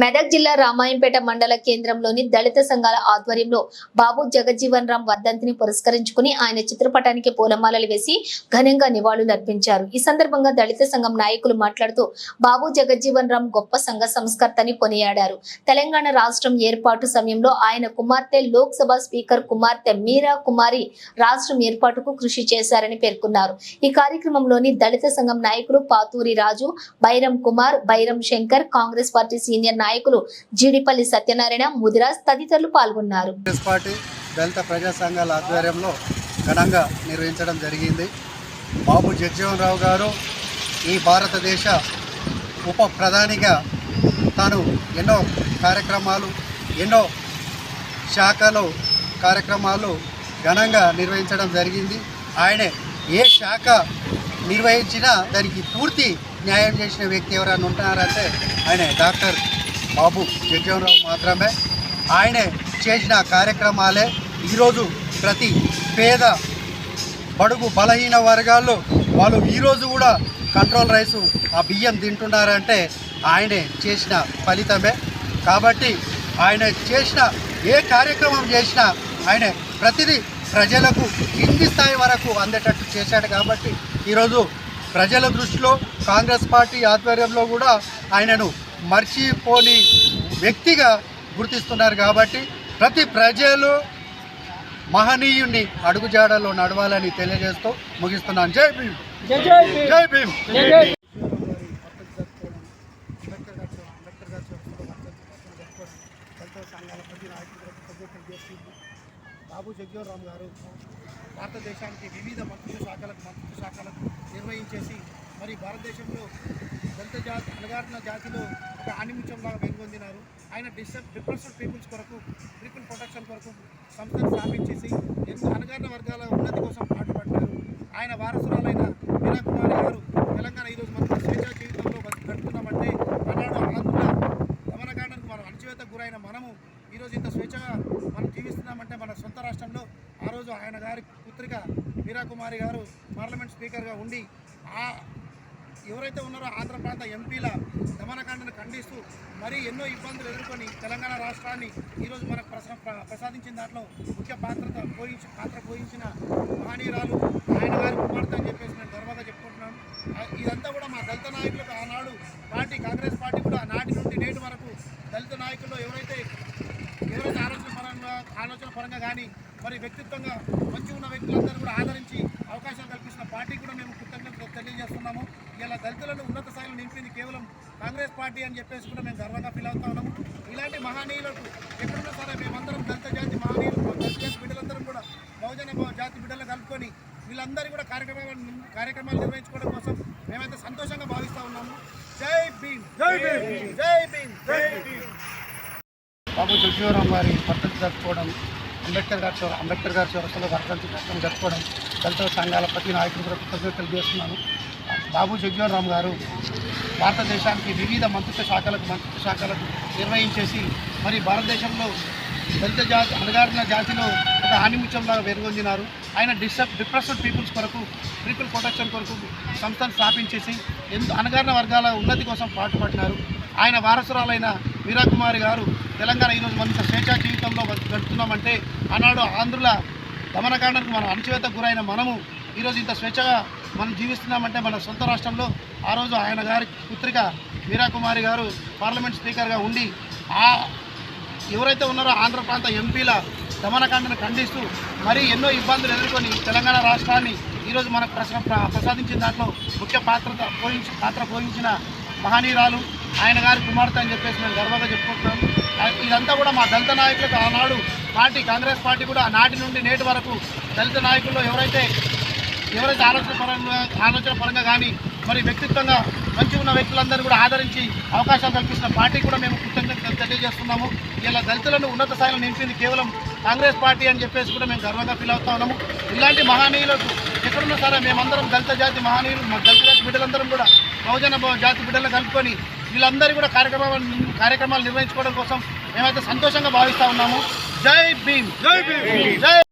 మెదక్ జిల్లా రామాయంపేట మండల కేంద్రంలోని దళిత సంఘాల ఆధ్వర్యంలో బాబు జగజ్జీవన్ రామ్ వర్ధంతిని పురస్కరించుకుని ఆయన చిత్రపటానికి పూలమాలలు వేసి ఘనంగా నివాళులు అర్పించారు. ఈ సందర్భంగా దళిత సంఘం నాయకులు మాట్లాడుతూ బాబు జగజ్జీవన్ రామ్ గొప్ప సంఘ సంస్కర్తని కొనియాడారు. తెలంగాణ రాష్ట్రం ఏర్పాటు సమయంలో ఆయన కుమార్తె లోక్సభ స్పీకర్ కుమార్తె మీరా కుమారి రాష్ట్రం ఏర్పాటుకు కృషి చేశారని పేర్కొన్నారు. ఈ కార్యక్రమంలోని దళిత సంఘం నాయకులు పాతూరి రాజు బైరం కుమార్ బైరం శంకర్ కాంగ్రెస్ పార్టీ సీనియర్ నాయకులు జీడిపల్లి సత్యనారాయణ ముదిరాజ్ తదితరులు పాల్గొన్నారు. పార్టీ దళిత ప్రజా సంఘాల ఆధ్వర్యంలో ఘనంగా నిర్వహించడం జరిగింది. బాబు జగజీవన్ రావు గారు ఈ భారతదేశ ఉప ప్రధానిగా తాను ఎన్నో కార్యక్రమాలు ఎన్నో శాఖలు కార్యక్రమాలు ఘనంగా నిర్వహించడం జరిగింది. ఆయనే ఏ శాఖ నిర్వహించినా దానికి పూర్తి న్యాయం చేసిన వ్యక్తి ఎవరైనా ఉంటున్నారంటే ఆయన డాక్టర్ బాబు జగజీవనరావు మాత్రమే. ఆయనే చేసిన కార్యక్రమాలే ఈరోజు ప్రతి పేద బడుగు బలహీన వర్గాల్లో వాళ్ళు ఈరోజు కూడా కంట్రోల్ రైస్ ఆ బియ్యం తింటున్నారంటే ఆయనే చేసిన ఫలితమే. కాబట్టి ఆయన చేసిన ఏ కార్యక్రమం చేసినా ఆయన ప్రతిదీ ప్రజలకు కింది స్థాయి వరకు అందేటట్టు చేశాడు కాబట్టి ఈరోజు ప్రజల దృష్టిలో కాంగ్రెస్ పార్టీ ఆధ్వర్యంలో కూడా ఆయనను మర్చిపోని వ్యక్తిగా గుర్తిస్తున్నారు కాబట్టి ప్రతి ప్రజలు మహనీయుణ్ణి అడుగుజాడలో నడవాలని తెలియజేస్తూ ముగిస్తున్నాను. జై భీమ్. జై భీమ్. బాబు జగ్జీవరామ్ గారు భారతదేశానికి వివిధ మంత్రిత్వ శాఖలకు మంత్రిత్వ శాఖలకు నిర్వహించేసి మరి భారతదేశంలో దళిత జాతి అణగారిన జాతిలో ఒక ఆనిముత్యంలాగా వెలుగొందినారు ఆయన డిస్టర్బ్ డిప్రెస్డ్ పీపుల్స్ కొరకు పీపుల్ ప్రొటెక్షన్ కొరకు సంస్థను స్థాపించేసి ఎంతో అణగారిన వర్గాల ఉన్నతి కోసం పాటుపడ్డారు. ఆయన వారసురాలైన మీనా కుమారి గారు తెలంగాణ ఈరోజు మనం స్వేచ్ఛా జీవితంలో గడుపుతున్నామంటే ఆనాడు ఆంధ్ర దమనకాండకు మనం అణచివేతకు గురైన మనము ఈరోజు ఇంత స్వేచ్ఛగా మనం జీవిస్తున్నామంటే మన సొంత రాష్ట్రంలో ఆ రోజు ఆయన గారి పుత్రిక మీరాకుమారి గారు పార్లమెంట్ స్పీకర్గా ఉండి ఆ ఎవరైతే ఉన్నారో ఆంధ్ర ప్రాంత ఎంపీల దమనకాండను ఖండిస్తూ మరీ ఎన్నో ఇబ్బందులు ఎదుర్కొని తెలంగాణ రాష్ట్రాన్ని ఈరోజు మనకు ప్రసా ప్రసాదించిన దాంట్లో ముఖ్య పాత్ర పోయించి పాత్ర పోయించిన మహనీయురాలు ఆయన గారి కుమార్తె అని చెప్పేసి నేను గర్వంగా చెప్పుకుంటున్నాను ఆ, ఇదంతా కూడా మా దళిత నాయకులకు ఆనాడు పార్టీ కాంగ్రెస్ పార్టీ కూడా నాటి నుండి నేటి వరకు దళిత నాయకుల్లో ఎవరైతే ఎవరైతే ఆలోచన పరంగా కానీ మరి వ్యక్తిత్వంగా మంచి ఉన్న వ్యక్తులందరూ కూడా ఆదరించి అవకాశాలు కల్పించిన పార్టీకి కూడా మేము కృతజ్ఞతలు తెలియజేస్తున్నాము. ఇలా దళితులను ఉన్నత స్థాయిలో నింపింది కేవలం కాంగ్రెస్ పార్టీ అని చెప్పేసి కూడా మేము గర్వంగా ఫీల్ అవుతా ఉన్నాము. ఇలాంటి మహనీయులకు ఎక్కడున్నా సరే మేమందరం దళిత జాతి మహనీయులు దళిత జాతి బిడ్డలందరం కూడా బహుజన జాతి బిడ్డలు కలుపుకొని వీళ్ళందరూ కూడా కార్యక్రమాలు కార్యక్రమాలు నిర్వహించుకోవడం కోసం మేమైతే సంతోషంగా భావిస్తూ ఉన్నాము. జై భీమ్! జై భీమ్! జై భీమ్! జై భీమ్! బాబు జగజీవరామ్ గారి వర్ధంతి జరుపుకోవడం అంబేద్కర్ గారి చౌర అంబేద్కర్ గారి చౌరస్తలో వర్ధంతి జరుపుకోవడం జరుపుకోవడం దళిత సంఘాల ప్రతి నాయకులు కూడా కృతజ్ఞతలు చేస్తున్నాను బాబు జగజీవనరామ్ గారు భారతదేశానికి వివిధ మంత్రిత్వ శాఖలకు మంత్రిత్వ శాఖలకు నిర్వహించేసి మరి భారతదేశంలో దళిత జాతి అణగారిన జాతిలో ఒక ఆనిముత్యంలాగా వెలుగొందినారు. ఆయన డిస్టర్బ్ డిప్రెస్డ్ పీపుల్స్ కొరకు పీపుల్ ప్రొటెక్షన్ కొరకు సంస్థను స్థాపించేసి ఎందు అణగారిన వర్గాల ఉన్నతి కోసం పాటుపడినారు. ఆయన వారసురాలైన మీరాకుమారి గారు తెలంగాణ ఈరోజు మనంత స్వేచ్ఛా జీవితంలో గడుపుతున్నామంటే ఆనాడు ఆంధ్రుల దమనకాండకు మనం అణచివేత గురైన మనము ఈరోజు ఇంత స్వేచ్ఛగా మనం జీవిస్తున్నామంటే మన సొంత రాష్ట్రంలో ఆ రోజు ఆయన గారి పుత్రిక మీరాకుమారి గారు పార్లమెంట్ స్పీకర్గా ఉండి ఆ ఎవరైతే ఉన్నారో ఆంధ్ర ప్రాంత ఎంపీల దమనకాండను ఖండిస్తూ మరీ ఎన్నో ఇబ్బందులు ఎదుర్కొని తెలంగాణ రాష్ట్రాన్ని ఈరోజు మనకు ప్రసాదించిన దాంట్లో ముఖ్య పాత్ర పోషించి పాత్ర పోషించిన మహనీయురాలు ఆయన గారి కుమార్తె అని చెప్పేసి మేము గర్వంగా చెప్పుకుంటున్నాం. ఇదంతా కూడా మా దళిత నాయకులకు ఆనాడు పార్టీ కాంగ్రెస్ పార్టీ కూడా నాటి నుండి నేటి వరకు దళిత నాయకుల్లో ఎవరైతే ఎవరైతే ఆలోచన పరంగా ఆలోచన పరంగా కానీ మరి వ్యక్తిత్వంగా మంచి ఉన్న వ్యక్తులందరూ కూడా ఆదరించి అవకాశాలు కల్పిస్తున్న పార్టీ కూడా మేము కృతజ్ఞతలు తెలియజేస్తున్నాము. ఇలా దళితులను ఉన్నత స్థాయిలో నింపింది కేవలం కాంగ్రెస్ పార్టీ అని చెప్పేసి కూడా మేము గర్వంగా ఫీల్ అవుతా ఉన్నాము. ఇలాంటి మహనీయులకు ఎక్కడున్నా సరే మేమందరం దళిత జాతి మహనీయులు మా దళిత జాతి బిడ్డలందరం కూడా బహుజన జాతి బిడ్డలు కలుపుకొని వీళ్ళందరూ కూడా కార్యక్రమాలు కార్యక్రమాలు నిర్వహించుకోవడం కోసం మేమైతే సంతోషంగా భావిస్తూ ఉన్నాము. జై భీమ్. జై భీమ్. జై